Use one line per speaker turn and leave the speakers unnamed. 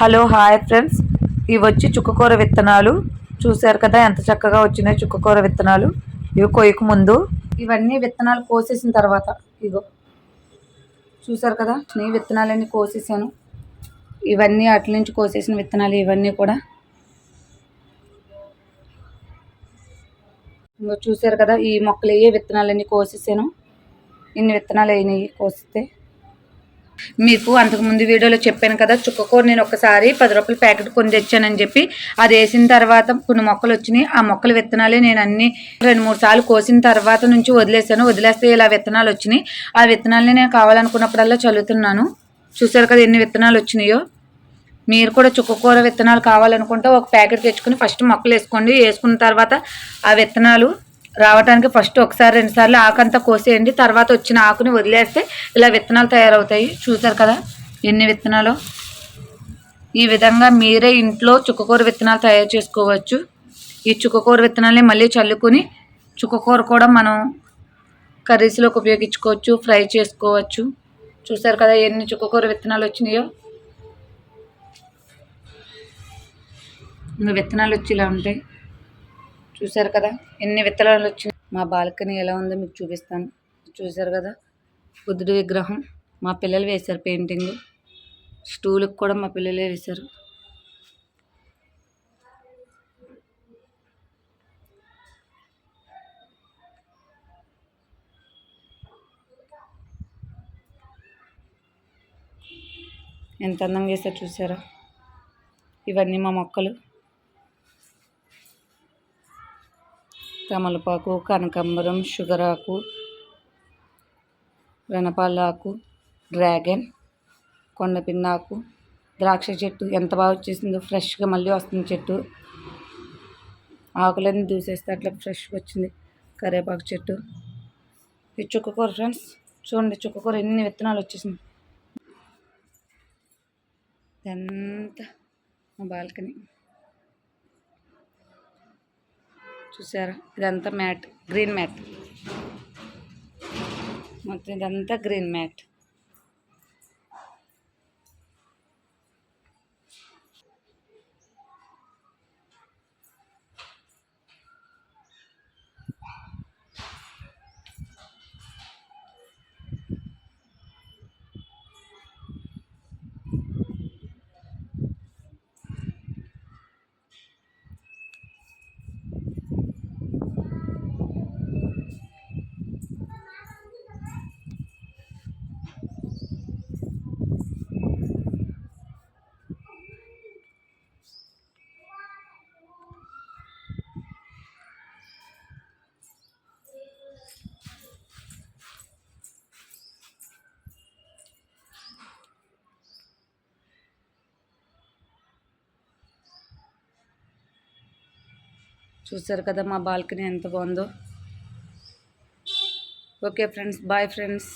Hello hi friends. ఇవి వచ్చి చుక్కకూర విత్తనాలు. చూశారు కదా ఎంత చక్కగా వచ్చినాయి చుక్కకూర విత్తనాలు. ఇవి కొయ్యకు ముందు. ఇవన్నీ విత్తనాలు కోసేసిన తర్వాత ఇగో. చూశారు కదా నేను విత్తనాలన్నీ కోసేసాను. ఇవన్నీ అట్ల నుంచి కోసేసిన విత్తనాలు ఇవన్నీ కూడా. ఇంకా చూశారు కదా ఈ మొక్కలు ఏ విత్తనాలన్నీ కోసేసాను. ఇన్ని విత్తనాలు అయినాయి కోసిస్తే మీకు అంతకుముందు వీడియోలో చెప్పాను కదా చుక్కకూర నేను ఒకసారి పది రూపాయల ప్యాకెట్ కొని తెచ్చానని చెప్పి అది వేసిన తర్వాత కొన్ని మొక్కలు వచ్చినాయి. ఆ మొక్కల విత్తనాలే నేను అన్ని రెండు మూడు సార్లు కోసిన తర్వాత నుంచి వదిలేసాను వదిలేస్తే ఇలా విత్తనాలు వచ్చినాయి. ఆ విత్తనాలని నేను కావాలనుకున్నప్పుడల్లా చల్లుతున్నాను. చూసారు కదా ఎన్ని విత్తనాలు వచ్చినాయో? మీరు కూడా చుక్కకూర విత్తనాలు కావాలనుకుంటే ఒక ప్యాకెట్ తెచ్చుకుని ఫస్ట్ మొక్కలు వేసుకోండి. వేసుకున్న తర్వాత ఆ విత్తనాలు రావడానికి ఫస్ట్ ఒకసారి రెండు సార్లు ఆకంతా కోసేయండి. తర్వాత వచ్చిన ఆకుని వదిలేస్తే ఇలా విత్తనాలు తయారవుతాయి. చూసారు కదా ఎన్ని విత్తనాలు? ఈ విధంగా మీరే ఇంట్లో చుక్కకూర విత్తనాలు తయారు చేసుకోవచ్చు. ఈ చుక్కకూర విత్తనాలని మళ్ళీ చల్లుకొని చుక్కకూర కూడా మనం కర్రీస్లోకి ఉపయోగించుకోవచ్చు ఫ్రై చేసుకోవచ్చు. చూసారు కదా ఎన్ని చుక్కకూర విత్తనాలు వచ్చినాయో? ఇంకా విత్తనాలు వచ్చి ఇలా ఉంటాయి. చూసారు కదా? ఎన్ని విత్తనాలు వచ్చి మా బాల్కనీ ఎలా ఉందో మీకు చూపిస్తాను. చూసారు కదా? బుద్ధుడి విగ్రహం. మా పిల్లలు వేశారు పెయింటింగ్. స్టూల్కి కూడా మా పిల్లలే వేశారు. ఎంత అందంగా వేశారు చూసారా ఇవన్నీ మా మొక్కలు. తమలపాకు కనకాంబరం షుగర్ ఆకు వెనపాలాకు డ్రాగన్ కొండపిన్నాకు ద్రాక్ష చెట్టు. ఎంత బాగా వచ్చేసిందో ఫ్రెష్గా మళ్ళీ వస్తుంది చెట్టు. ఆకులన్నీ దూసేస్తే అట్లా ఫ్రెష్గా వచ్చింది కరివేపాకు చెట్టు. ఇది చుక్కకూర ఫ్రెండ్స్ చూడండి చుక్కకూర ఎన్ని విత్తనాలు వచ్చేసింది. ఇదంతా మా బాల్కనీ. చూసారా? ఇదంతా మ్యాట్ గ్రీన్ మ్యాట్. మొత్తం ఇదంతా గ్రీన్ మ్యాట్. చూసారు కదా మా బాల్కనీ ఎంత బాగుందో. Okay friends bye friends.